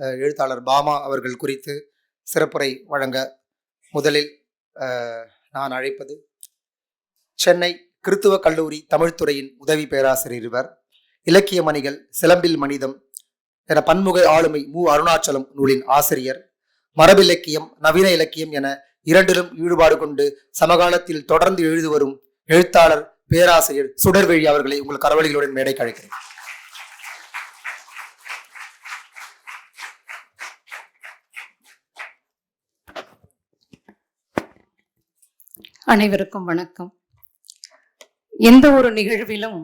எழுத்தாளர் பாமா அவர்கள் குறித்து சிறப்புரை வழங்க முதலில் நான் அழைப்பது சென்னை கிறித்துவ கல்லூரி தமிழ்துறையின் உதவி பேராசிரியர் இவர் இலக்கிய மணிகள் சிலம்பில் மனிதம் என பன்முக ஆளுமை மு. அருணாச்சலம் நூலின் ஆசிரியர் மரபிலக்கியம் நவீன இலக்கியம் என இரண்டிலும் ஈடுபாடு கொண்டு சமகாலத்தில் தொடர்ந்து எழுதி வரும் எழுத்தாளர் பேராசிரியர் சுடர்வெழி அவர்களை உங்கள் கரவழிகளுடன் மேடை கழிக்கிறேன் அனைவருக்கும் வணக்கம். எந்த ஒரு நிகழ்விலும்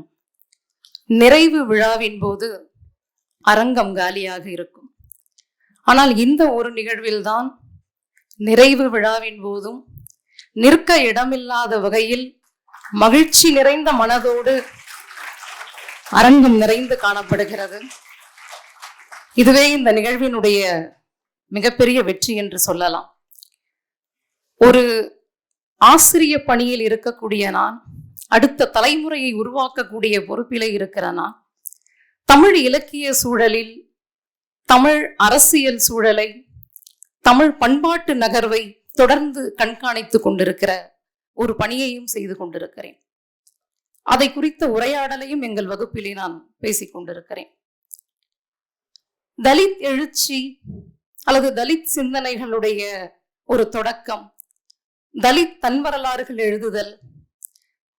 நிறைவு விழாவின் போது அரங்கம் காலியாக இருக்கும். ஆனால் இந்த ஒரு நிகழ்வில்தான் நிறைவு விழாவின் போதும் நிற்க இடமில்லாத வகையில் மகிழ்ச்சி நிறைந்த மனதோடு அரங்கம் நிறைந்து காணப்படுகிறது. இதுவே இந்த நிகழ்வினுடைய மிகப்பெரிய வெற்றி என்று சொல்லலாம். ஒரு ஆசிரிய பணியில் இருக்கக்கூடிய நான் அடுத்த தலைமுறையை உருவாக்கக்கூடிய பொறுப்பிலே இருக்கிற நான் தமிழ் இலக்கிய சூழலில் தமிழ் அரசியல் சூழலை தமிழ் பண்பாட்டு நகர்வை தொடர்ந்து கண்காணித்துக் கொண்டிருக்கிற ஒரு பணியையும் செய்து கொண்டிருக்கிறேன். அதை குறித்த உரையாடலையும் எங்கள் வகுப்பிலே நான் பேசிக் கொண்டிருக்கிறேன். தலித் எழுச்சி அல்லது தலித் சிந்தனைகளுடைய ஒரு தொடக்கம் தலித் தன் வரலாறுகள் எழுதுதல்.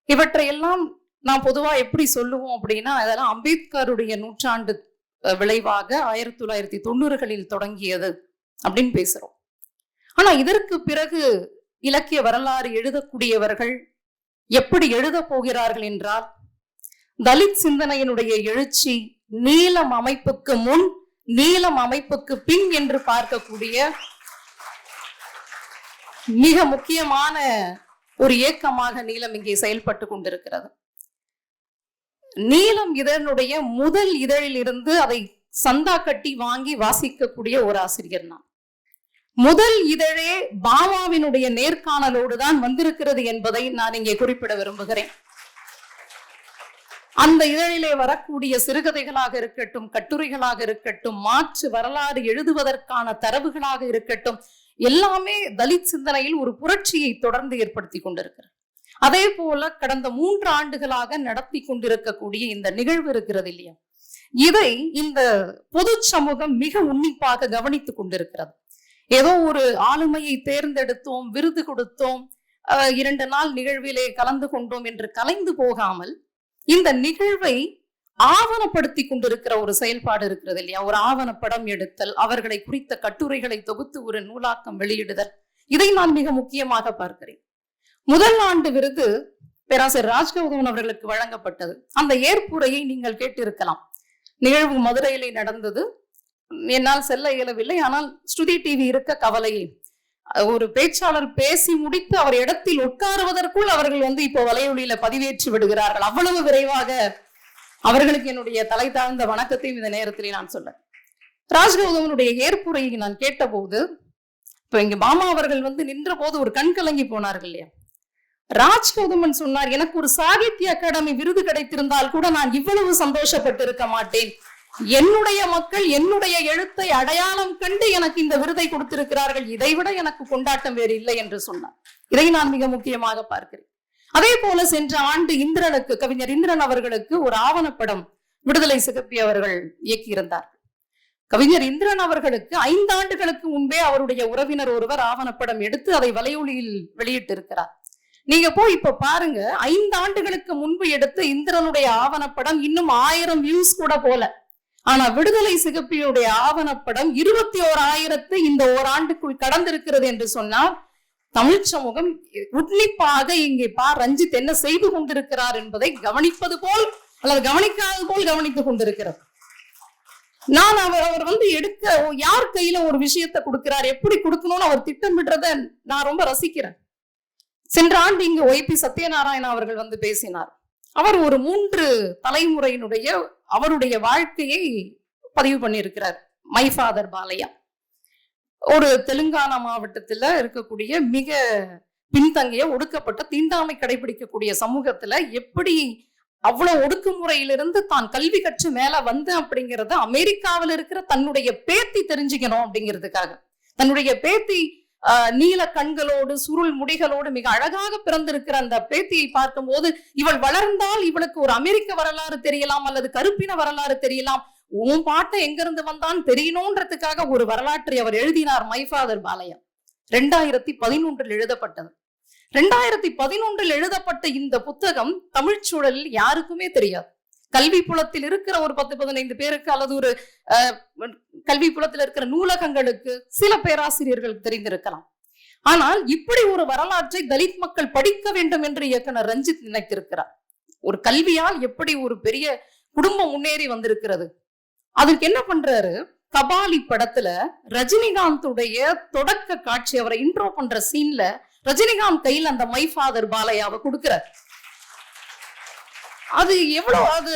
இவற்றையெல்லாம் நாம் பொதுவா எப்படி சொல்லுவோம் அப்படின்னா அதெல்லாம் அம்பேத்கருடைய நூற்றாண்டு விளைவாக ஆயிரத்தி தொள்ளாயிரத்தி தொண்ணூறுகளில் தொடங்கியது அப்படின்னு பேசுறோம். ஆனா இதற்கு பிறகு இலக்கிய வரலாறு எழுதக்கூடியவர்கள் எப்படி எழுத போகிறார்கள் என்றால் தலித் சிந்தனையினுடைய எழுச்சி நீளம் அமைப்புக்கு முன் நீளம் அமைப்புக்கு பின் என்று பார்க்கக்கூடிய மிக முக்கியமான ஒரு இயக்கமாக நீளம் இங்கே செயல்பட்டு கொண்டிருக்கிறது. நீளம் இதனுடைய முதல் இதழில் இருந்து அதை சந்தா கட்டி வாங்கி வாசிக்கக்கூடிய ஒரு ஆசிரியர் நான். முதல் இதழே பாமாவினுடைய நேர்காணலோடு தான் வந்திருக்கிறது என்பதை நான் இங்கே குறிப்பிட விரும்புகிறேன். அந்த இதழிலே வரக்கூடிய சிறுகதைகளாக இருக்கட்டும் கட்டுரைகளாக இருக்கட்டும் மாற்று வரலாறு எழுதுவதற்கான தரவுகளாக இருக்கட்டும் எல்லாமே தலித் சிந்தனையில் ஒரு புரட்சியை தொடர்ந்து ஏற்படுத்தி கொண்டிருக்கிறார் அதே போல கடந்த மூன்று ஆண்டுகளாக நடத்தி கொண்டிருக்கக்கூடிய இந்த நிகழ்வு இருக்கிறது இல்லையா? இதை இந்த பொது சமூகம் மிக உன்னிப்பாக கவனித்துக் கொண்டிருக்கிறது. ஏதோ ஒரு ஆளுமையை தேர்ந்தெடுத்தோம் விருது கொடுத்தோம் இரண்டு நாள் நிகழ்விலே கலந்து கொண்டோம் என்று கலைந்து போகாமல் இந்த நிகழ்வை ஆவணப்படுத்தி கொண்டிருக்கிற ஒரு செயல்பாடு இருக்கிறது இல்லையா? ஒரு ஆவணப்படம் எடுத்தல் அவர்களை குறித்த கட்டுரைகளை தொகுத்து ஒரு நூலாக்கம் வெளியிடுதல். இதை நான் மிக முக்கியமாக பார்க்கிறேன். முதல் ஆண்டு விருது பேராசிரியர் ராஜ்கௌதமன் அவர்களுக்கு வழங்கப்பட்டது. அந்த ஏற்புரையை நீங்கள் கேட்டிருக்கலாம். நிகழ்வு மதுரையிலே நடந்தது. என்னால் செல்ல இயலவில்லை. ஆனால் ஸ்ருதி டிவி இருக்க கவலையே. ஒரு பேச்சாளர் பேசி முடித்து அவர் இடத்தில் உட்காருவதற்குள் அவர்கள் வந்து இப்போ வலையொலியில பதிவேற்றி விடுகிறார்கள். அவ்வளவு விரைவாக அவர்களுக்கு என்னுடைய தலை தாழ்ந்த வணக்கத்தையும் இந்த நேரத்திலே நான் சொல்ல ராஜ்கௌதமனுடைய ஏற்புரையை நான் கேட்டபோது இப்போ இங்க மாமா அவர்கள் வந்து நின்ற போது ஒரு கண் கலங்கி போனார்கள் இல்லையா? ராஜ்கௌதமன் சொன்னார் எனக்கு ஒரு சாகித்ய அகாடமி விருது கிடைத்திருந்தால் கூட நான் இவ்வளவு சந்தோஷப்பட்டு இருக்க மாட்டேன். என்னுடைய மக்கள் என்னுடைய எழுத்தை அடையாளம் கண்டு எனக்கு இந்த விருதை கொடுத்திருக்கிறார்கள். இதைவிட எனக்கு கொண்டாட்டம் வேறு இல்லை என்று சொன்னார். இதை நான் மிக முக்கியமாக பார்க்கிறேன். அதே போல சென்ற ஆண்டு இந்திரனுக்கு கவிஞர் இந்திரன் அவர்களுக்கு ஒரு ஆவணப்படம் விடுதலை சிகப்பி அவர்கள் இயக்கியிருந்தார். கவிஞர் இந்திரன் அவர்களுக்கு ஐந்து ஆண்டுகளுக்கு முன்பே அவருடைய உறவினர் ஒருவர் ஆவணப்படம் எடுத்து அதை வலையொலியில் வெளியிட்டிருக்கிறார். நீங்க போய் இப்ப பாருங்க ஐந்து ஆண்டுகளுக்கு முன்பு எடுத்த இந்திரனுடைய ஆவணப்படம் இன்னும் ஆயிரம் வியூஸ் கூட போல. ஆனா விடுதலை சிகப்பியுடைய ஆவணப்படம் இருபத்தி ஓர் ஆயிரத்து இந்த ஓராண்டுக்குள் கடந்திருக்கிறது என்று சொன்னால் தமிழ் சமூகம் உன்னிப்பாக இங்கே பா ரஞ்சித் என்ன செய்து கொண்டிருக்கிறார் என்பதை கவனிப்பது போல் அல்லது கவனிக்காதது போல் கவனித்துக் கொண்டிருக்கிறது. நான் அவர் அவர் வந்து எடுக்க யார் கையில ஒரு விஷயத்தை கொடுக்கிறார் எப்படி கொடுக்கணும்னு அவர் திட்டமிடுறத நான் ரொம்ப ரசிக்கிறேன். சென்ற ஆண்டு இங்கு ஒய்பி சத்யநாராயண அவர்கள் வந்து பேசினார். அவர் ஒரு மூன்று தலைமுறையினுடைய அவருடைய வாழ்க்கையை பதிவு பண்ணியிருக்கிறார். My father Balaiah. ஒரு தெலுங்கானா மாவட்டத்துல இருக்கக்கூடிய மிக பின்தங்கிய ஒடுக்கப்பட்ட தீண்டாமை கடைபிடிக்கக்கூடிய சமூகத்துல எப்படி அவ்வளவு ஒடுக்குமுறையிலிருந்து தான் கல்வி கற்று மேல வந்தேன் அப்படிங்கறது அமெரிக்காவில் இருக்கிற தன்னுடைய பேத்தி தெரிஞ்சுக்கணும் அப்படிங்கிறதுக்காக. தன்னுடைய பேத்தி ஆஹ், நீல கண்களோடு சுருள் முடிகளோடு மிக அழகாக பிறந்திருக்கிற அந்த பேத்தியை பார்க்கும்போது இவள் வளர்ந்தால் இவளுக்கு ஒரு அமெரிக்க வரலாறு தெரியலாம் அல்லது கருப்பின வரலாறு தெரியலாம். உன் பாட்டை எங்கிருந்து வந்தான் தெரியணுன்றதுக்காக ஒரு வரலாற்றை அவர் எழுதினார் மை ஃபாதர் ரெண்டாயிரத்தி பதினொன்றில் எழுதப்பட்டது. ரெண்டாயிரத்தி பதினொன்றில் எழுதப்பட்ட இந்த புத்தகம் தமிழ்ச் சூழலில் யாருக்குமே தெரியாது. கல்வி புலத்தில் இருக்கிற ஒரு பத்து பதினைந்து பேருக்கு அல்லது ஒரு அஹ், கல்வி புலத்தில் இருக்கிற நூலகங்களுக்கு சில பேராசிரியர்களுக்கு தெரிந்திருக்கலாம். ஆனால் இப்படி ஒரு வரலாற்றை தலித் மக்கள் படிக்க வேண்டும் என்று இயக்குனர் ரஞ்சித் நினைத்திருக்கிறார். ஒரு கல்வியால் எப்படி ஒரு பெரிய குடும்பம் முன்னேறி வந்திருக்கிறது? அதுக்கு என்ன பண்றாரு? கபாலி படத்துல ரஜினிகாந்துடைய தொடக்க காட்சி அவரை இன்ட்ரோ பண்ற சீன்ல ரஜினிகாந்த் கையில் அந்த மை ஃபாதர் பாலையாவை கொடுக்கிறார். அது எவ்வளவு அது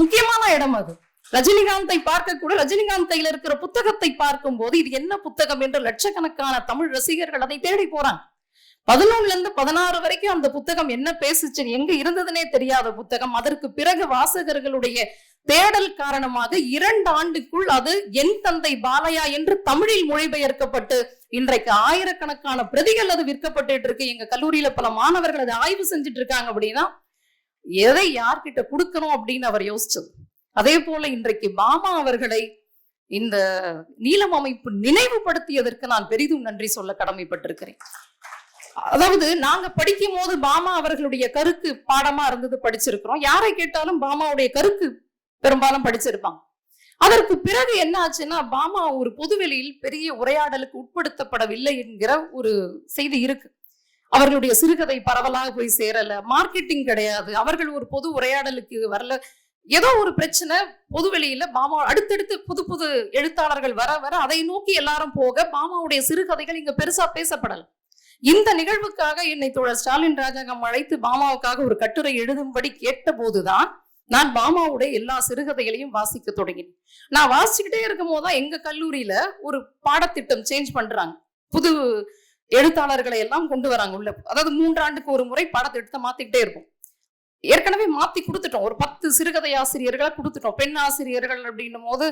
முக்கியமான இடம் அது. ரஜினிகாந்தை பார்க்க கூட ரஜினிகாந்த் கையில இருக்கிற புத்தகத்தை பார்க்கும் போது இது என்ன புத்தகம் என்று லட்சக்கணக்கான தமிழ் ரசிகர்கள் அதை தேடி போறாங்க. பதினொன்னுல இருந்து பதினாறு வரைக்கும் அந்த புத்தகம் என்ன பேசுச்சு எங்க இருந்ததுனே தெரியாத புத்தகம். அதற்கு பிறகு வாசகர்களுடைய தேடல் காரணமாக இரண்டு ஆண்டுக்குள் அது என் தந்தை பாலையா என்று தமிழில் மொழிபெயர்க்கப்பட்டு இன்றைக்கு ஆயிரக்கணக்கான பிரதிகள் அது விற்கப்பட்டு இருக்கு. எங்க கல்லூரியில பல மாணவர்கள் அதை ஆய்வு செஞ்சுட்டு இருக்காங்க அப்படின்னா எதை யார்கிட்ட கொடுக்கணும் அப்படின்னு அவர் யோசிச்சது. அதே போல இன்றைக்கு பாமா அவர்களை இந்த நீலம் அமைப்பு நினைவுபடுத்தியதற்கு நான் பெரிதும் நன்றி சொல்ல கடமைப்பட்டிருக்கிறேன். அதாவது நாங்க படிக்கும் போது பாமா அவர்களுடைய கருக்கு பாடமா இருந்தது படிச்சிருக்கிறோம். யாரை கேட்டாலும் பாமாவுடைய கருக்கு பெரும்பாலும் படிச்சிருப்பாங்க. அதற்கு பிறகு என்ன ஆச்சுன்னா பாமா ஒரு பொதுவெளியில் பெரிய உரையாடலுக்கு உட்படுத்தப்படவில்லை என்கிற ஒரு செய்தி இருக்கு. அவர்களுடைய சிறுகதை பரவலாக போய் சேரல மார்க்கெட்டிங் கிடையாது. அவர்கள் ஒரு பொது உரையாடலுக்கு வரல. ஏதோ ஒரு பிரச்சனை பொதுவெளியில பாமா அடுத்தடுத்து புது புது எழுத்தாளர்கள் வர வர அதை நோக்கி எல்லாரும் போக பாமாவுடைய சிறுகதைகள் இங்க பெருசா பேசப்படல. இந்த நிகழ்வுக்காக என்னை தோழர் ஸ்டாலின் ராஜாங்கம் அழைத்து பாமாவுக்காக ஒரு கட்டுரை எழுதும்படி கேட்ட போதுதான் நான் பாமாவுடைய எல்லா சிறுகதைகளையும் வாசிக்க தொடங்கினேன். நான் வாசிச்சுக்கிட்டே இருக்கும் போதுதான் எங்க கல்லூரியில ஒரு பாடத்திட்டம் சேஞ்ச் பண்றாங்க. புது எழுத்தாளர்களை எல்லாம் கொண்டு வராங்க உள்ள. அதாவது மூன்றாண்டுக்கு ஒரு முறை பாடத்திட்டத்தை மாத்திக்கிட்டே இருப்போம். ஏற்கனவே மாத்தி கொடுத்துட்டோம். ஒரு பத்து சிறுகதை ஆசிரியர்களை கொடுத்துட்டோம். பெண் ஆசிரியர்கள் அப்படின்னும் போது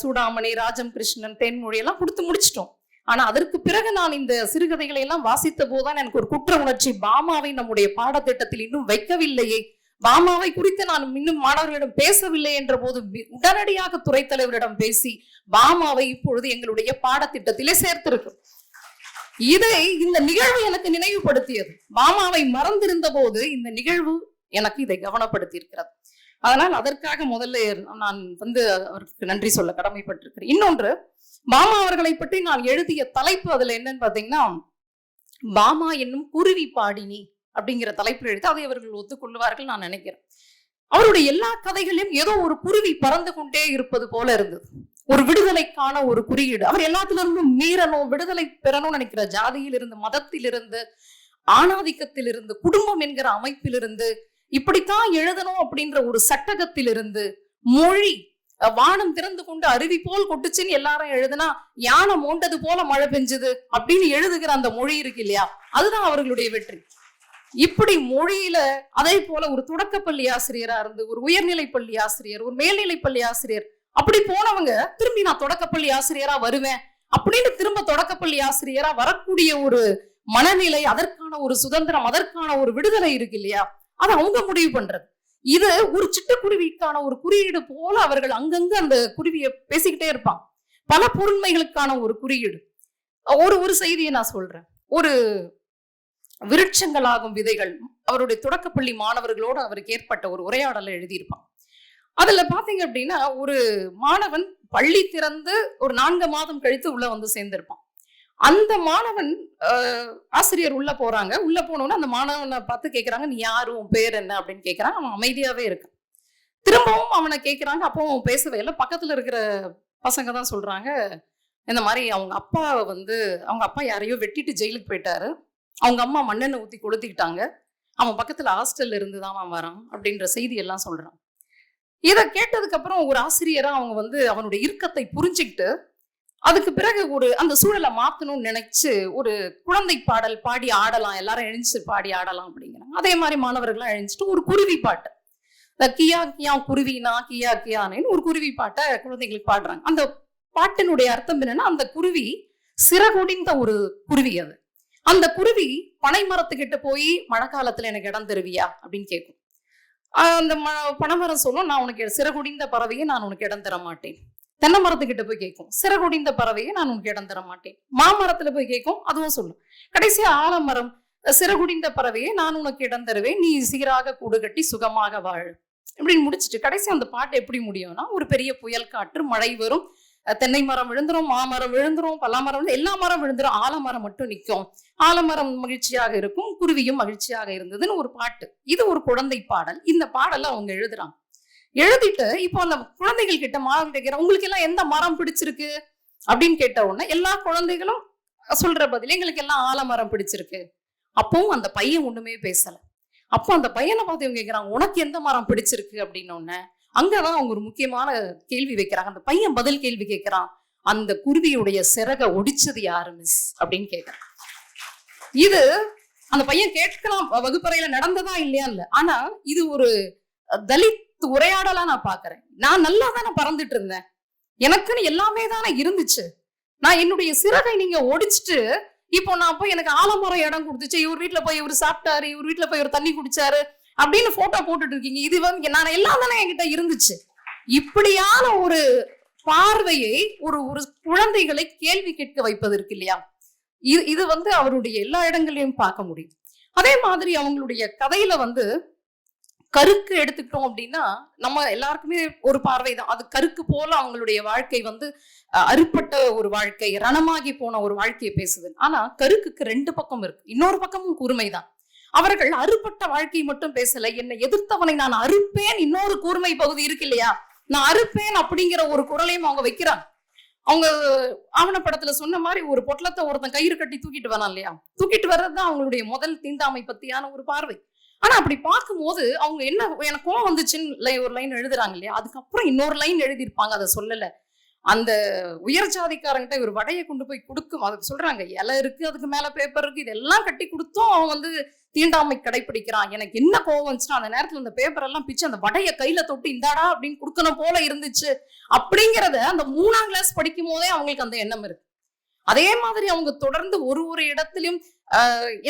சூடாமணி ராஜம் கிருஷ்ணன் தென்மொழி எல்லாம் கொடுத்து முடிச்சிட்டோம். ஆனா அதற்கு பிறகு நான் இந்த சிறுகதைகளை எல்லாம் வாசித்த போதுதான் எனக்கு ஒரு குற்ற உணர்ச்சி. பாமாவை நம்முடைய பாடத்திட்டத்தில் இன்னும் வைக்கவில்லையே. பாமாவை குறித்து நான் இன்னும் மாணவர்களிடம் பேசவில்லை என்ற போது உடனடியாக துறை தலைவரிடம் பேசி பாமாவை இப்பொழுது எங்களுடைய பாடத்திட்டத்திலே சேர்த்திருக்கும். இதை இந்த நிகழ்வு எனக்கு நினைவுபடுத்தியது. பாமாவை மறந்திருந்த போது இந்த நிகழ்வு எனக்கு இதை கவனப்படுத்தி இருக்கிறது அதனால் அதற்காக முதல்ல நான் வந்து அவருக்கு நன்றி சொல்ல கடமைப்பட்டிருக்கிறேன். இன்னொன்று பாமா அவர்களை பற்றி நான் எழுதிய தலைப்பு அதுல என்னன்னு பாத்தீங்கன்னா பாமா என்னும் குருவி பாடினி. அப்படிங்கிற தலைப்பில் எடுத்து அதை அவர்கள் ஒத்துக்கொள்வார்கள் நான் நினைக்கிறேன். அவருடைய எல்லா கதைகளையும் ஏதோ ஒரு குருவி பறந்து கொண்டே இருப்பது போல இருந்தது. ஒரு விடுதலைக்கான ஒரு குறியீடு. அவர் எல்லாத்துல இருந்தும் மீறணும் விடுதலை பெறணும்னு நினைக்கிற ஜாதியிலிருந்து மதத்திலிருந்து ஆணாதிக்கத்திலிருந்து குடும்பம் என்கிற அமைப்பிலிருந்து இப்படித்தான் எழுதணும் அப்படின்ற ஒரு சட்டகத்திலிருந்து மொழி வானம் திறந்து கொண்டு அருவி போல் கொட்டுச்சுன்னு எல்லாரும் எழுதுனா யானை மோண்டது போல மழை பெஞ்சது அப்படின்னு எழுதுகிற அந்த மொழி இருக்கு இல்லையா? அதுதான் அவர்களுடைய வெற்றி. இப்படி மொழியில அதே போல ஒரு தொடக்கப்பள்ளி ஆசிரியரா இருந்து ஒரு உயர்நிலை பள்ளி ஆசிரியர் ஒரு மேல்நிலை பள்ளி ஆசிரியர் அப்படி போனவங்க திரும்பி நான் தொடக்கப்பள்ளி ஆசிரியரா வருவேன் அப்படின்னு திரும்ப தொடக்கப்பள்ளி ஆசிரியரா வரக்கூடிய ஒரு மனநிலை அதற்கான ஒரு சுதந்திரம் அதற்கான ஒரு விடுதலை இருக்கு இல்லையா? அதை அவங்க முடிவு பண்றது. இது ஒரு சிட்டுக்குருவிக்கான ஒரு குறியீடு போல அவர்கள் அங்கங்க அந்த குருவியை பேசிக்கிட்டே இருப்பாங்க. பல பொருண்மைகளுக்கான ஒரு குறியீடு. ஒரு ஒரு செய்தியை நான் சொல்றேன். ஒரு விருட்சங்களாகும் விதைகள். அவருடைய தொடக்கப்பள்ளி மாணவர்களோடு அவருக்கு ஏற்பட்ட ஒரு உரையாடலை எழுதியிருப்பான் அதுல பாத்தீங்க அப்படின்னா ஒரு மாணவன் பள்ளி திறந்து ஒரு நான்கு மாதம் கழித்து உள்ள வந்து சேர்ந்திருப்பான். அந்த மாணவன் ஆஹ், ஆசிரியர் உள்ள போறாங்க. உள்ள போனோன்னு அந்த மாணவனை பார்த்து கேட்கறாங்க நீ யாரு? உன் பேர் என்ன? அப்படின்னு கேக்குறான் அவன் அமைதியாவே இருக்கான். திரும்பவும் அவனை கேட்குறாங்க அப்போ அவன் பேசவே இல்லை பக்கத்துல இருக்கிற பசங்க தான் சொல்றாங்க இந்த மாதிரி அவங்க அப்பா வந்து அவங்க அப்பா யாரையோ வெட்டிட்டு ஜெயிலுக்கு போயிட்டாரு. அவங்க அம்மா மண்ணெண்ணை ஊத்தி கொளுத்திக்கிட்டாங்க. அவன் பக்கத்துல ஹாஸ்டல்ல இருந்து தான் அவன் வரான் அப்படின்ற செய்தி எல்லாம் சொல்றான். இதை கேட்டதுக்கு அப்புறம் ஒரு ஆசிரியரா அவங்க வந்து அவனுடைய இறுக்கத்தை புரிஞ்சுக்கிட்டு அதுக்கு பிறகு ஒரு அந்த சூழலை மாற்றணும்னு நினைச்சு ஒரு குழந்தை பாடல் பாடி ஆடலாம் எல்லாரும் எழுந்துச்சு பாடி ஆடலாம் அப்படிங்கிறாங்க. அதே மாதிரி மாணவர்கள்லாம் எழுந்துட்டு ஒரு குருவி பாட்டு. இந்த கியா கியா குருவினா கியா கியானேன்னு ஒரு குருவி பாட்டை குழந்தைங்களுக்கு பாடுறாங்க. அந்த பாட்டினுடைய அர்த்தம் என்னன்னா அந்த குருவி சிறகுடிந்த ஒரு குருவி அது. அந்த குருவி பனை மரத்துக்கிட்ட போய் மழை காலத்துல எனக்கு இடம் தருவியா? அப்படின்னு கேட்கும் அந்த ம- பனைமரம் சொல்லும் நான் உனக்கு சிறகுடிந்த பறவையை நான் உனக்கு இடம் தர மாட்டேன். தென்னை மரத்துக்கிட்ட போய் கேட்கும் சிறகுடிந்த பறவையை நான் உனக்கு இடம் தர மாட்டேன். மாமரத்துல போய் கேட்கும் அதுவும் சொல்லும். கடைசியா ஆலமரம் சிறகுடிந்த பறவையை நான் உனக்கு இடம் தருவேன். நீ சீராக கூடு கட்டி சுகமாக வாழ். இப்படின்னு முடிச்சுட்டு கடைசி அந்த பாட்டு எப்படி முடியும்னா ஒரு பெரிய புயல் காற்று மழை வரும். தென்னை மரம் விழுந்துரும் மாமரம் விழுந்துரும் பலாமரம் எல்லா மரம் விழுந்துரும். ஆலமரம் மட்டும் நிற்கும் ஆலமரம் மகிழ்ச்சியாக இருக்கும் குருவியும் மகிழ்ச்சியாக இருந்ததுன்னு ஒரு பாட்டு. இது ஒரு குழந்தை பாடல். இந்த பாடலை அவங்க எழுதுறாங்க. எழுதிட்டு இப்போ அந்த குழந்தைகள் கிட்ட மாணவர்கள் கேட்கிற உங்களுக்கு எல்லாம் எந்த மரம் பிடிச்சிருக்கு? அப்படின்னு கேட்ட உடனே எல்லா குழந்தைகளும் சொல்ற பதில் எங்களுக்கு எல்லாம் ஆலமரம் பிடிச்சிருக்கு. அப்பவும் அந்த பையன் ஒண்ணுமே பேசல. அப்போ அந்த பையனை பார்த்து இவங்க கேட்கிறாங்க உனக்கு எந்த மரம் பிடிச்சிருக்கு? அப்படின்னு உடனே அங்கதான் அவங்க ஒரு முக்கியமான கேள்வி வைக்கிறாங்க. அந்த பையன் பதில் கேள்வி கேட்கிறான். அந்த குருவியுடைய சிறக ஒடிச்சது யாரு மிஸ் அப்படின்னு கேட்கிறான். இது அந்த பையன் கேட்கலாம். வகுப்பறையில நடந்ததா இல்லையா இல்ல. ஆனா இது ஒரு தலித் உரையாடலா நான் பாக்குறேன். நான் நல்லா தானே பறந்துட்டு இருந்தேன். எனக்குன்னு எல்லாமே தானே இருந்துச்சு. நான் என்னுடைய சிறகை நீங்க ஒடிச்சிட்டு இப்போ நான் போய் எனக்கு ஆலமரம் இடம் கொடுத்துச்சு. இவர் வீட்ல போய் இவர் சாப்பிட்டாரு. இவர் வீட்ல போய் இவர் தண்ணி குடிச்சாரு. அப்படின்னு போட்டோ போட்டுட்டு இருக்கீங்க. இது வந்து நான் எல்லாம் தானே என்கிட்ட இருந்துச்சு. இப்படியான ஒரு பார்வையை ஒரு ஒரு குழந்தைகளை கேள்வி கேட்க வைப்பது இருக்கு இல்லையா? இது இது வந்து அவருடைய எல்லா இடங்களையும் பார்க்க முடியும். அதே மாதிரி அவங்களுடைய கதையில வந்து கருக்கு எடுத்துக்கிட்டோம் அப்படின்னா நம்ம எல்லாருக்குமே ஒரு பார்வை தான். அது கருக்கு போல அவங்களுடைய வாழ்க்கை வந்து அஹ், அறுபட்ட ஒரு வாழ்க்கை ரணமாகி போன ஒரு வாழ்க்கையை பேசுது. ஆனா கருக்குக்கு ரெண்டு பக்கம் இருக்கு. இன்னொரு பக்கமும் கூர்மைதான் அவர்கள் அறுபட்ட வாழ்க்கை மட்டும் பேசல. என்னை எதிர்த்தவனை நான் அறுப்பேன். இன்னொரு கூர்மை பகுதி இருக்கு இல்லையா? நான் அறுப்பேன் அப்படிங்கிற ஒரு குரலையும் அவங்க வைக்கிறாங்க. அவங்க ஆவணப்படத்துல சொன்ன மாதிரி ஒரு பொட்டலத்தை ஒருத்தன் கயிறு கட்டி தூக்கிட்டு வரான் இல்லையா? தூக்கிட்டு வர்றதுதான் அவங்களுடைய முதல் தீண்டாமை பத்தியான ஒரு பார்வை. ஆனா அப்படி பார்க்கும்போது அவங்க என்ன எனக்கு கோவம் வந்துச்சுன்னு ஒரு லைன் எழுதுறாங்க இல்லையா? அதுக்கப்புறம் இன்னொரு லைன் எழுதியிருப்பாங்க. அதை சொல்லல. அந்த உயர் ஜாதிக்காரங்கிட்ட இவர் வடையை கொண்டு போய் கொடுக்கும். அதுக்கு சொல்றாங்க இலை இருக்கு அதுக்கு மேல பேப்பர் இருக்கு இதெல்லாம் கட்டி கொடுத்தும் அவன் வந்து தீண்டாமை கடைபிடிக்கிறான் எனக்கு என்ன கோவம் வந்துச்சுன்னா அந்த நேரத்துல அந்த பேப்பர் எல்லாம் பிச்சு அந்த வடையை கையில தொட்டு இந்தாடா அப்படின்னு கொடுக்கணும் போல இருந்துச்சு. அப்படிங்கறத அந்த மூணாம் கிளாஸ் படிக்கும் போதே அவங்களுக்கு அந்த எண்ணம் இருக்கு. அதே மாதிரி அவங்க தொடர்ந்து ஒரு ஒரு இடத்துலயும்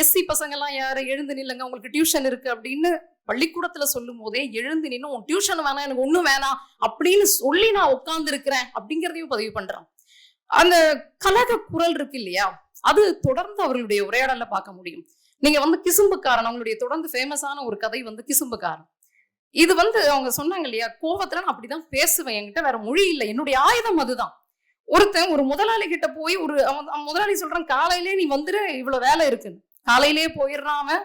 எஸ்சி பசங்க எல்லாம் யாரும் எழுந்து நில்லுங்க உங்களுக்கு டியூஷன் இருக்கு அப்படின்னு பள்ளிக்கூடத்துல சொல்லும் போதே எழுந்து நின்னு உன் டியூஷன் வேணாம் எனக்கு ஒண்ணும் வேணாம் அப்படின்னு சொல்லி நான் உட்கார்ந்து இருக்கிறேன் அப்படிங்கறதையும் பதிவு பண்றான். அந்த கலக குரல் இருக்கு இல்லையா? அது தொடர்ந்து அவர்களுடைய உரையாடல்ல பார்க்க முடியும். நீங்க வந்து கிசும்புக்காரன் அவங்களுடைய தொடர்ந்து ஃபேமஸான ஒரு கதை வந்து கிசும்புக்காரன். இது வந்து அவங்க சொன்னாங்க இல்லையா? கோவத்துல நான் அப்படிதான் பேசுவேன் என்கிட்ட வேற மொழி இல்லை. என்னுடைய ஆயுதம் அதுதான். ஒருத்தன் ஒரு முதலாளி கிட்ட போய் ஒரு அவன் முதலாளி சொல்றான் காலையிலே நீ வந்துரு இவ்வளவு வேலை இருக்குன்னு. காலையிலேயே போயிடுறான் அவன்.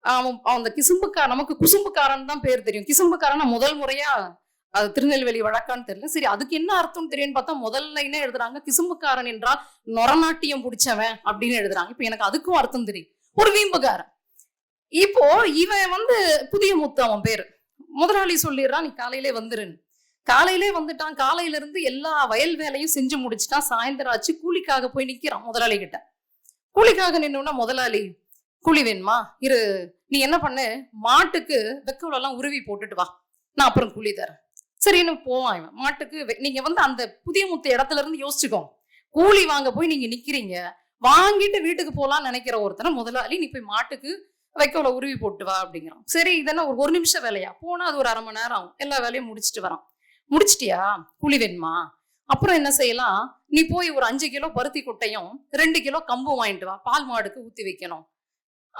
அவன் அந்த கிசும்புக்காரன் நமக்கு குசும்புக்காரன் தான் பேர் தெரியும். கிசும்புக்காரன் முதல் முறையா அது திருநெல்வேலி வழக்கான்னு தெரியல. சரி அதுக்கு என்ன அர்த்தம் தெரியும்னு பார்த்தா முதல்ல என்ன எழுதுறாங்க கிசும்புக்காரன் என்றால் நொரநாட்டியம் பிடிச்சவன் அப்படின்னு எழுதுறாங்க. இப்ப எனக்கு அதுக்கும் அர்த்தம் தெரியும். ஒரு வீம்புக்காரன் இப்போ இவன் வந்து புதிய முத்து அவன் பேரு. முதலாளி சொல்லிடுறான் நீ காலையிலே வந்துருன்னு. காலையிலே வந்துட்டான். காலையில இருந்து எல்லா வயல் வேலையும் செஞ்சு முடிச்சுட்டான். சாயந்தரம் ஆச்சு. கூலிக்காக போய் நிக்கிறான் முதலாளி கிட்ட கூலிக்காக நின்னோன்னா முதலாளி கூலி வேணுமா? இரு நீ என்ன பண்ணு? மாட்டுக்கு வெக்கவுல எல்லாம் உருவி போட்டுட்டு வா. நான் அப்புறம் கூலி தரேன். சரின்னு போவான் இவன். மாட்டுக்கு வெ- நீங்க வந்து அந்த புதிய முத்த இடத்துல இருந்து யோசிச்சுக்கோ. கூலி வாங்க போய் நீங்க நிக்கிறீங்க. வாங்கிட்டு வீட்டுக்கு போகலாம்னு நினைக்கிற ஒருத்தனை முதலாளி நீ போய் மாட்டுக்கு வைக்கோல உருவி போட்டு வா அப்படிங்கிறான். சரி இதெல்லாம் ஒரு ஒரு நிமிஷம் வேலையா? போனா அது ஒரு அரை மணி நேரம் ஆகும். எல்லா வேலையும் முடிச்சிட்டு வரான். முடிச்சிட்டியா? கூலி வேணுமா? அப்புறம் என்ன செய்யலாம்? நீ போய் ஒரு அஞ்சு கிலோ பருத்தி கொட்டையும் ரெண்டு கிலோ கம்பும் வாங்கிட்டு வா. பால் மாடுக்கு ஊத்தி வைக்கணும்.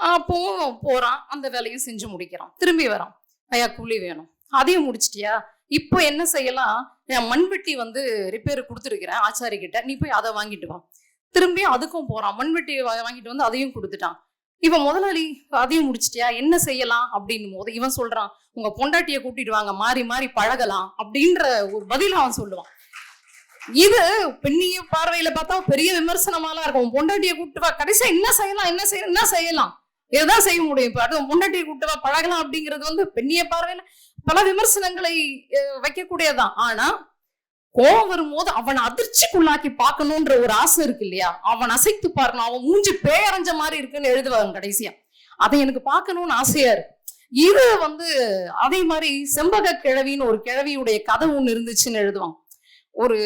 அப்போவும் போறான் அந்த வேலையும் செஞ்சு முடிக்கிறான். திரும்பி வரான். ஐயா கூலி வேணும். அதையும் முடிச்சிட்டியா? இப்போ என்ன செய்யலாம்? என் மண்வெட்டி வந்து ரிப்பேர் கொடுத்துருக்கிறேன் ஆச்சாரி கிட்ட நீ போய் அதை வாங்கிட்டு வா. திரும்பி அதுக்கும் போறான். மண்வெட்டி வாங்கிட்டு வந்து அதையும் கொடுத்துட்டான். இவன் முதலாளி அதையும் முடிச்சிட்டியா? என்ன செய்யலாம்? அப்படின்னும் போது இவன் சொல்றான் உங்க பொண்டாட்டிய கூட்டிட்டு வாங்க. மாறி மாறி பழகலாம். அப்படின்ற ஒரு பதில் அவன் சொல்லுவான். இது பெண்ணிய பார்வையில பார்த்தா பெரிய விமர்சனமாலாம் இருக்கும். பொண்டாட்டியை பொண்டாட்டிய கூப்பிட்டு வா. கடைசியா என்ன செய்யலாம்? என்ன செய்யலாம் என்ன செய்யலாம்? இதுதான் செய்ய முடியும்? இப்போ அதுவும் முன்னாடி கூப்பிட்டு பழகலாம் அப்படிங்கிறது வந்து பெண்ணிய பார்வையில பல விமர்சனங்களை வைக்கக்கூடியதான் வைக்கக்கூடியதுதான். ஆனா கோவம் வரும்போது அவனை அதிர்ச்சிக்குள்ளாக்கி பார்க்கணுன்ற ஒரு ஆசை இருக்கு இல்லையா? அவன் அசைத்து பார்க்கணும் அவன் மூஞ்சி பேரஞ்ச மாதிரி இருக்குன்னு எழுதுவாங்க கடைசியா. அதை எனக்கு பார்க்கணும்னு ஆசையா இருக்கு. இது வந்து அதே மாதிரி செம்பக கிழவின்னு ஒரு கிழவியுடைய கதை ஒண்ணு இருந்துச்சுன்னு எழுதுவான். ஒரு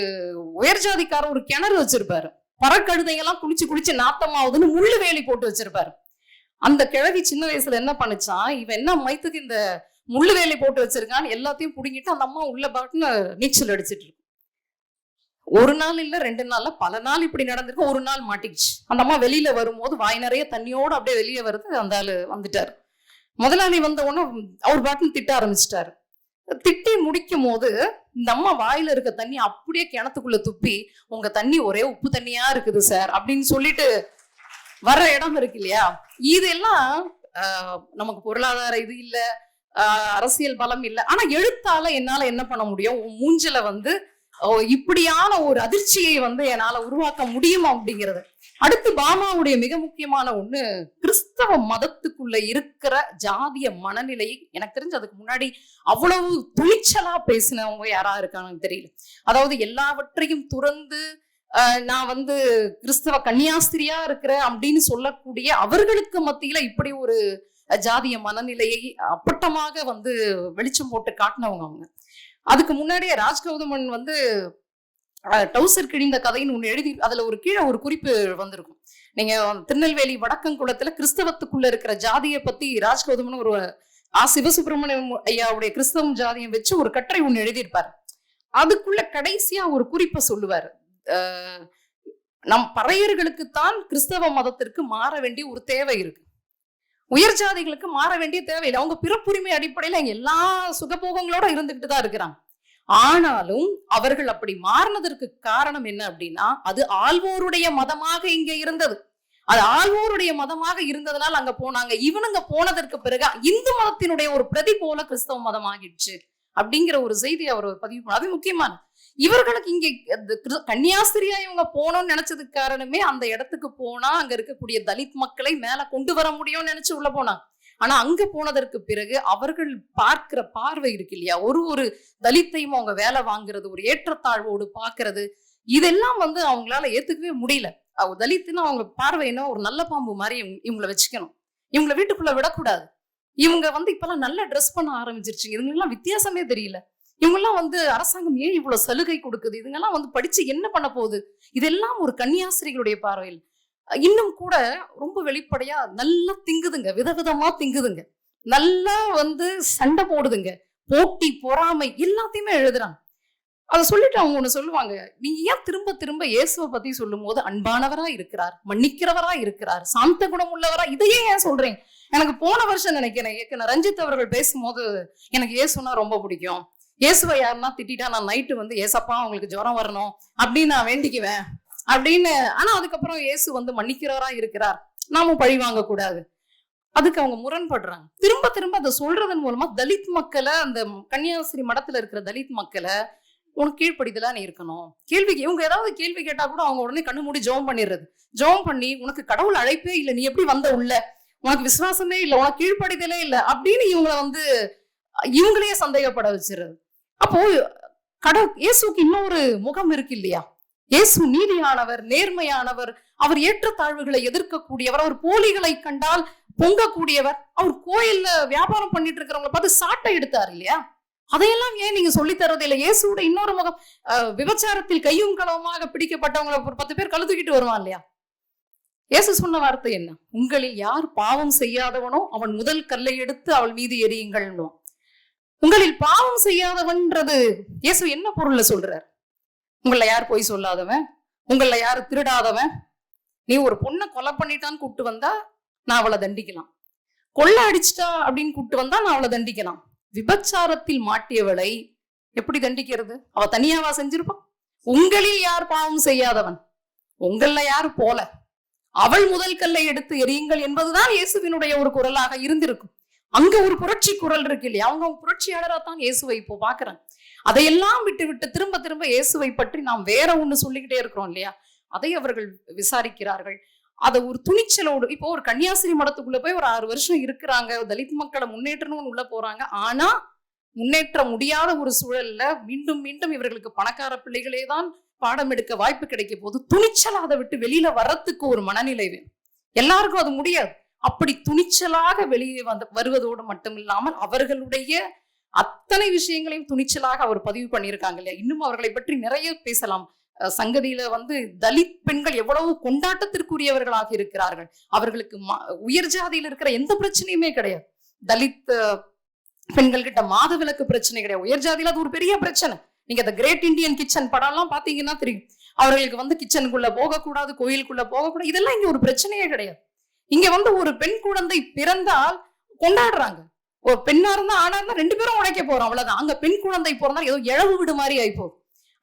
உயர் ஜாதிக்காரர் ஒரு கிணறு வச்சிருப்பாரு. பறக்கழுதையெல்லாம் குளிச்சு குளிச்சு நாத்தமாவுதுன்னு முள்ளு வேலி போட்டு வச்சிருப்பாரு. அந்த கிழவி சின்ன வயசுல என்ன பண்ணுச்சான் இவன் என்ன மைத்துக்கு இந்த முள்ளு வேலி போட்டு வச்சிருக்கான்னு எல்லாத்தையும் பிடுங்கிட்டு அந்த அம்மா உள்ள பாட்டுன்னு நீச்சல் அடிச்சிட்டு இருக்கு. ஒரு நாள் இல்ல ரெண்டு நாள்ல பல நாள் இப்படி நடந்திருக்கு. ஒரு நாள் மாட்டிக்கிச்சு. அந்த அம்மா வெளியில வரும்போது வாய் நிறைய தண்ணியோடு அப்படியே வெளியே வருது அந்த ஆளு வந்துட்டாரு. முதலாளி வந்த உடனே அவர் பாட்டுன்னு திட்ட ஆரம்பிச்சிட்டாரு. திட்டி முடிக்கும் போது இந்த அம்மா வாயில இருக்க தண்ணி அப்படியே கிணத்துக்குள்ள துப்பி உங்க தண்ணி ஒரே உப்பு தண்ணியா இருக்குது சார் அப்படின்னு சொல்லிட்டு வர்ற இடம் இருக்கு இல்லையா? இதெல்லாம் நமக்கு பொருளாதார இது இல்லை அரசியல் பலம் இல்லை. ஆனா எழுத்தால என்னால என்ன பண்ண முடியும்? உன் மூஞ்சில வந்து இப்படியான ஒரு அதிர்ச்சியை வந்து என்னால உருவாக்க முடியும் அப்படிங்கிறது. அடுத்து பாமாவுடைய மிக முக்கியமான ஒண்ணு கிறிஸ்தவ மதத்துக்குள்ள இருக்கிற ஜாதிய மனநிலையை எனக்கு தெரிஞ்சு அதுக்கு முன்னாடி அவ்வளவு துணிச்சலா பேசினவங்க யாரா இருக்காங்கன்னு தெரியல. அதாவது எல்லாவற்றையும் துறந்து நான் வந்து கிறிஸ்தவ கன்னியாஸ்திரியா இருக்கிறேன் அப்படின்னு சொல்லக்கூடிய அவர்களுக்கு மத்தியில இப்படி ஒரு ஜாதிய மனநிலையை அப்பட்டமாக வந்து வெளிச்சம் போட்டு காட்டினவங்க அவங்க. அதுக்கு முன்னாடியே ராஜ் கௌதமன் வந்து டவுசர் கிழிந்த கதைன்னு ஒன்று எழுதி அதுல ஒரு கீழே ஒரு குறிப்பு வந்திருக்கும். நீங்க திருநெல்வேலி வடக்கங்குளத்துல கிறிஸ்தவத்துக்குள்ள இருக்கிற ஜாதியை பத்தி ராஜ்கௌதமன் ஒரு ஆ சிவசுப்பிரமணியம் ஐயாவுடைய கிறிஸ்தவம் ஜாதியம் வச்சு ஒரு கட்டுரை ஒன்று எழுதியிருப்பாரு. அதுக்குள்ள கடைசியா ஒரு குறிப்பை சொல்லுவாரு. நம் பறையர்களுக்குத்தான் கிறிஸ்தவ மதத்திற்கு மாற வேண்டிய ஒரு தேவை இருக்கு. உயர் ஜாதிகளுக்கு மாற வேண்டிய தேவையில்லை அவங்க பிறப்புரிமை அடிப்படையில எல்லா சுகபோகங்களோட இருந்துகிட்டு தான் இருக்கிறாங்க. ஆனாலும் அவர்கள் அப்படி மாறினதற்கு காரணம் என்ன அப்படின்னா அது ஆழ்வோருடைய மதமாக இங்க இருந்தது. அது ஆழ்வோருடைய மதமாக இருந்ததுனால அங்க போனாங்க. இவனுங்க போனதற்கு பிறகு இந்து மதத்தினுடைய ஒரு பிரதி போல கிறிஸ்தவ மதம் ஆகிடுச்சு அப்படிங்கிற ஒரு செய்தி அவர் பதிவு அது முக்கியமான இவர்களுக்கு இங்கே கன்னியாஸ்திரியா இவங்க போகணும்னு நினைச்சதுக்கு காரணமே அந்த இடத்துக்கு போனா அங்க இருக்கக்கூடிய தலித் மக்களை மேல கொண்டு வர முடியும்னு நினைச்சு உள்ள போனாங்க. ஆனா அங்க போனதற்கு பிறகு அவர்கள் பார்க்கிற பார்வை இருக்கு இல்லையா? ஒரு ஒரு தலித்தையும் அவங்க வேலை வாங்குறது ஒரு ஏற்றத்தாழ்வோடு பாக்குறது இதெல்லாம் வந்து அவங்களால ஏத்துக்கவே முடியல. அவங்க தலித்துன்னு அவங்க பார்வை என்ன? ஒரு நல்ல பாம்பு மாதிரி இவங்களை இவங்கள வச்சுக்கணும். இவங்கள வீட்டுக்குள்ள விடக்கூடாது. இவங்க வந்து இப்பெல்லாம் நல்லா ட்ரெஸ் பண்ண ஆரம்பிச்சிருச்சுங்க. இதுங்கெல்லாம் வித்தியாசமே தெரியல. இவங்கெல்லாம் வந்து அரசாங்கம் ஏன் இவ்வளவு சலுகை கொடுக்குது? இதுங்கெல்லாம் வந்து படிச்சு என்ன பண்ண போகுது? இதெல்லாம் ஒரு கன்னியாசிரிகளுடைய பார்வையில். இன்னும் கூட ரொம்ப வெளிப்படையா நல்லா திங்குதுங்க. விதவிதமா திங்குதுங்க. நல்லா வந்து சண்டை போடுதுங்க. போட்டி பொறாமை எல்லாத்தையுமே எழுதுறாங்க. அதை சொல்லிட்டு அவங்க ஒண்ணு சொல்லுவாங்க நீங்க ஏன் திரும்ப திரும்ப இயேசுவை பத்தி சொல்லும் போது அன்பானவரா இருக்கிறார் மன்னிக்கிறவரா இருக்கிறார் சாந்த குணம் உள்ளவரா? இதையே ஏன் சொல்றேன்? எனக்கு போன வருஷம் நினைக்கிறேன் ரஞ்சித் அவர்கள் பேசும்போது எனக்கு இயேசுனா ரொம்ப பிடிக்கும். இயேசுவை யாருன்னா திட்டிட்டா நான் நைட்டு வந்து ஏசப்பா அவங்களுக்கு ஜுரம் வரணும். அப்படின்னு நான் வேண்டிக்குவேன். அப்படின்னு ஆனா அதுக்கப்புறம் இயேசு வந்து மன்னிக்கிறவரா இருக்கிறார். நாமும் பழி வாங்க கூடாது அதுக்கு அவங்க முரண்படுறாங்க. திரும்ப திரும்ப அதை சொல்றதன் மூலமா தலித் மக்களை அந்த கன்னியாகுமரி மடத்துல இருக்கிற தலித் மக்களை உனக்கு கீழ்ப்படிதலா நீ இருக்கணும். கேள்வி இவங்க ஏதாவது கேள்வி கேட்டா கூட அவங்க உடனே கண்ணு மூடி ஜோம் பண்ணிடுறது ஜோம் பண்ணி உனக்கு கடவுள் அழைப்பே இல்லை. நீ எப்படி வந்த உள்ள? உனக்கு விசுவாசமே இல்லை. உனக்கு கீழ்ப்படிதலே இல்லை. அப்படின்னு இவங்களை வந்து இவங்களையே சந்தேகப்பட வச்சிருது அப்போ கட இயேசுக்கு இன்னொரு முகம் இருக்கு இல்லையா இயேசு நீதியானவர் நேர்மையானவர் அவர் ஏற்றத்தாழ்வுகளை எதிர்க்கக்கூடியவர் அவர் போலிகளை கண்டால் பொங்கக்கூடியவர் அவர் கோயில்ல வியாபாரம் பண்ணிட்டு இருக்கிறவங்களை பார்த்து சாட்டை எடுத்தார் இல்லையா? அதையெல்லாம் ஏன் நீங்க சொல்லி தரது இல்லை? இயேசுவோட இன்னொரு முகம் அஹ், விபச்சாரத்தில் கையும் களவுமாக பிடிக்கப்பட்டவங்களை ஒரு பத்து பேர் கழுத்துக்கிட்டு வருவான் இல்லையா? இயேசு சொன்ன வார்த்தை என்ன? உங்களில் யார் பாவம் செய்யாதவனோ அவன் முதல் கல்லை எடுத்து அவள் மீது எரியுங்கள் உங்களில் பாவம் செய்யாதவன்றது. இயேசு என்ன பொருள்ல சொல்றார்? உங்களை யார் பொய் சொல்லாதவன்? உங்கள யார் திருடாதவன்? நீ ஒரு பொண்ணை கொலை பண்ணிட்டான்னு கூப்பிட்டு வந்தா நான் அவளை தண்டிக்கலாம். கொள்ளை அடிச்சிட்டா அப்படின்னு கூப்பிட்டு வந்தா நான் அவளை தண்டிக்கலாம். விபச்சாரத்தில் மாட்டியவளை எப்படி தண்டிக்கிறது? அவ தனியாவா செஞ்சிருப்பான் உங்களில் யார் பாவம் செய்யாதவன்? உங்கள யார் போல. அவள் முதல் கல்லை எடுத்து எரியுங்கள் என்பதுதான் இயேசுவினுடைய ஒரு குரலாக இருந்திருக்கும். அங்க ஒரு புரட்சி குரல் இருக்கு இல்லையா? அவங்க புரட்சியாளரா தான் இயேசுவை இப்போ பாக்குறாங்க அதையெல்லாம் விட்டு விட்டு திரும்ப திரும்ப இயேசுவை பற்றி நாம் வேற ஒண்ணு சொல்லிக்கிட்டே இருக்கிறோம் இல்லையா? அதை அவர்கள் விசாரிக்கிறார்கள். அதை ஒரு துணிச்சலோடு இப்போ ஒரு கன்னியாசிரி மடத்துக்குள்ள போய் ஒரு ஆறு வருஷம் இருக்கிறாங்க. தலித் மக்களை முன்னேற்றணும்னு உள்ள போறாங்க. ஆனா முன்னேற்ற முடியாத ஒரு சூழல்ல மீண்டும் மீண்டும் இவர்களுக்கு பணக்கார பிள்ளைகளே தான் பாடம் எடுக்க வாய்ப்பு கிடைக்க போது துணிச்சல் அதை விட்டு வெளியில வர்றதுக்கு ஒரு மனநிலை வேணும். எல்லாருக்கும் அது முடியாது. அப்படி துணிச்சலாக வெளியே வந்து வருவதோடு மட்டும் இல்லாமல் அவர்களுடைய அத்தனை விஷயங்களையும் துணிச்சலாக அவர் பதிவு பண்ணியிருக்காங்க இல்லையா? இன்னும் அவர்களை பற்றி நிறைய பேசலாம். சங்கதியில வந்து தலித் பெண்கள் எவ்வளவு கொண்டாட்டத்திற்குரியவர்களாக இருக்கிறார்கள். அவர்களுக்கு உயர் ஜாதியில் இருக்கிற எந்த பிரச்சனையுமே கிடையாது. தலித் பெண்கள்கிட்ட பெண்கள் கிட்ட பிரச்சனை கிடையாது. உயர் ஜாதியில அது ஒரு பெரிய பிரச்சனை. நீங்க அந்த கிரேட் இண்டியன் கிச்சன் படம்லாம் பாத்தீங்கன்னா தெரியும். அவர்களுக்கு வந்து கிச்சனுக்குள்ள போகக்கூடாது கோயிலுக்குள்ள போகக்கூடாது. இதெல்லாம் இங்க ஒரு பிரச்சனையே கிடையாது. இங்க வந்து ஒரு பெண் குழந்தை பிறந்தால் கொண்டாடுறாங்க. ஒரு பெண்ணா இருந்தா ஆணா இருந்தா ரெண்டு பேரும் உழைக்க போறோம் அவ்வளவுதான். அங்க பெண் குழந்தை பிறந்தா ஏதோ இழவு விடு மாதிரி ஆயிப்போம்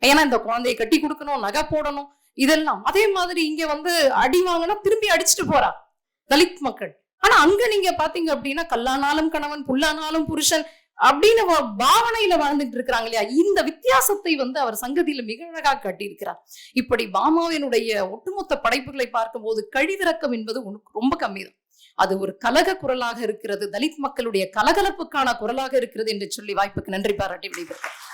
ஏன்னா இந்த குழந்தையை கட்டி கொடுக்கணும் நகை போடணும் இதெல்லாம். அதே மாதிரி இங்க வந்து அடி வாங்கினா திரும்பி அடிச்சுட்டு போறா தலித் மக்கள். ஆனா அங்க நீங்க பாத்தீங்க அப்படின்னா கல்லானாலும் கணவன் புல்லானாலும் புருஷன் அப்படின்னு பாவனையில வாழ்ந்துட்டு இருக்கிறாங்க இல்லையா? இந்த வித்தியாசத்தை வந்து அவர் சங்கதியில மிக அழகாக காட்டியிருக்கிறார். இப்படி பாமாவினுடைய ஒட்டுமொத்த படைப்புகளை பார்க்கும்போது கழிவிறக்கம் என்பது உனக்கு ரொம்ப கம்மிதான். அது ஒரு கலக குரலாக இருக்கிறது. தலித் மக்களுடைய கலகலப்புக்கான குரலாக இருக்கிறது என்று சொல்லி வாய்ப்புக்கு நன்றி பாராட்டி விடைபெறுகிறேன்.